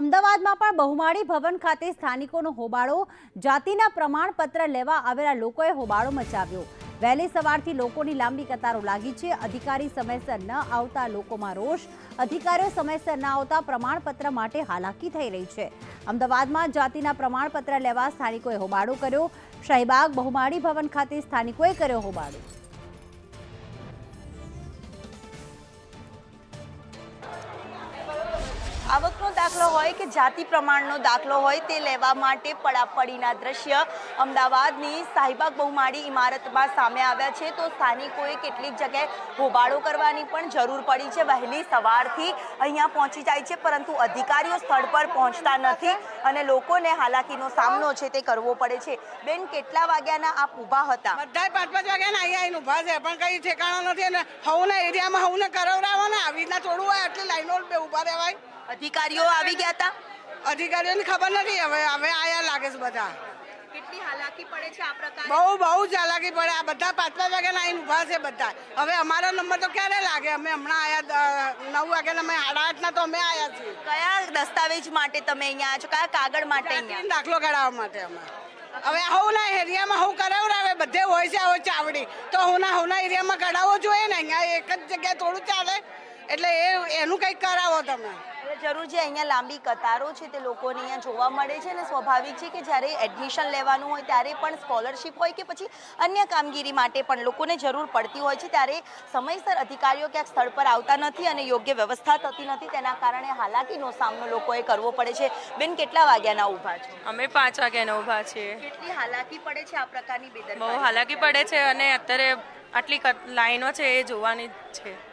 અમદાવાદમાં પણ બહુમાળી ભવન ખાતે સ્થાનિકોનો હોબાળો, જાતિના પ્રમાણપત્ર લેવા આવેલા લોકોએ હોબાળો મચાવ્યો. વહેલી સવારથી લોકોની લાંબી કતારો લાગી છે. અધિકારી સમયસર ન આવતા લોકોમાં રોષ, અધિકારીઓ સમયસર ન આવતા પ્રમાણપત્ર માટે હાલાકી થઈ રહી છે. અમદાવાદમાં જાતિના પ્રમાણપત્ર લેવા સ્થાનિકોએ હોબાળો કર્યો. શાહીબાગ બહુમાળી ભવન ખાતે સ્થાનિકોએ કર્યો હોબાળો. દાખલો હોય કે જાતિ પ્રમાણનો દાખલો હોય તે લેવા માટે પડાપડીના દ્રશ્ય અમદાવાદની સાહિબાગ બહુમાળી ઇમારતમાં સામે આવ્યા છે. તો સ્થાનિકોએ કેટલીક જગ્યાએ હોબાળો કરવાની પણ જરૂર પડી છે. વહેલી સવારથી અહીંયા પહોંચી જાય છે, પરંતુ અધિકારીઓ સ્થળ પર પહોંચતા નથી અને લોકોને હાલાકીનો સામનો છે તે કરવો પડે છે. બેન, કેટલા વાગ્યાના આપ ઊભા હતા? બધા પાંચ પાંચ વાગ્યાના અહીંયા ઊભા છે, પણ કઈ ઠેકાણો નથી અને હવના એરિયામાં હવને કરાવડાવો ને આવી રીતના થોડું હોય, આટલી લાઈનો ઊભા રહેવાય. અધિકારીઓ આવી ગયા હતા અધિકારીઓને ખબર નથી હવે હવે આયા લાગે છે બધા. કેટલી હાલાકી પડે છે આ પ્રકારે? બહુ બહુ ચાલાકી પડે. આ બધા પાંચ પાંચ વાગ્યા આવીને ઊભા છે બધા. હવે અમારો નંબર તો ક્યારે લાગે? અમે હમણાં આયા નવ વાગે અમે સાડા આઠના તો અમે આયા છીએ. કયા દસ્તાવેજ માટે તમે અહીંયા આવ્યા છો? કયા કાગળ માટે અહીંયા? દાખલો કઢાવવા માટે અમે. હવે હવના એરિયામાં હું કરાવડાવે બધે હોય છે હવે ચાવડી. તો હું ના હું ના એરિયામાં કઢાવવો જોઈએ ને? અહીંયા એક જ જગ્યાએ થોડું ચાલે. એટલે એ એનું કંઈક કરાવો તમે. એટલે જરૂર છે અહીંયા લાંબી કતારો છે તે લોકોને અહીંયા જોવા મળે છે અને સ્વાભાવિક છે કે જ્યારે એડમિશન લેવાનું હોય ત્યારે પણ સ્કોલરશિપ હોય કે પછી અન્ય કામગીરી માટે પણ લોકોને જરૂર પડતી હોય છે. ત્યારે સમયસર અધિકારીઓ ક્યાંક સ્થળ પર આવતા નથી અને યોગ્ય વ્યવસ્થા થતી નથી. તેના કારણે હાલાકીનો સામનો લોકોએ કરવો પડે છે. બેન કેટલા વાગ્યાના ઊભા છે? અમે પાંચ વાગ્યાના ઊભા છીએ. કેટલી હાલાકી પડે છે આ પ્રકારની બહુ હાલાકી પડે છે અને અત્યારે આટલી ક- લાઈનો છે એ જોવાની જ છે.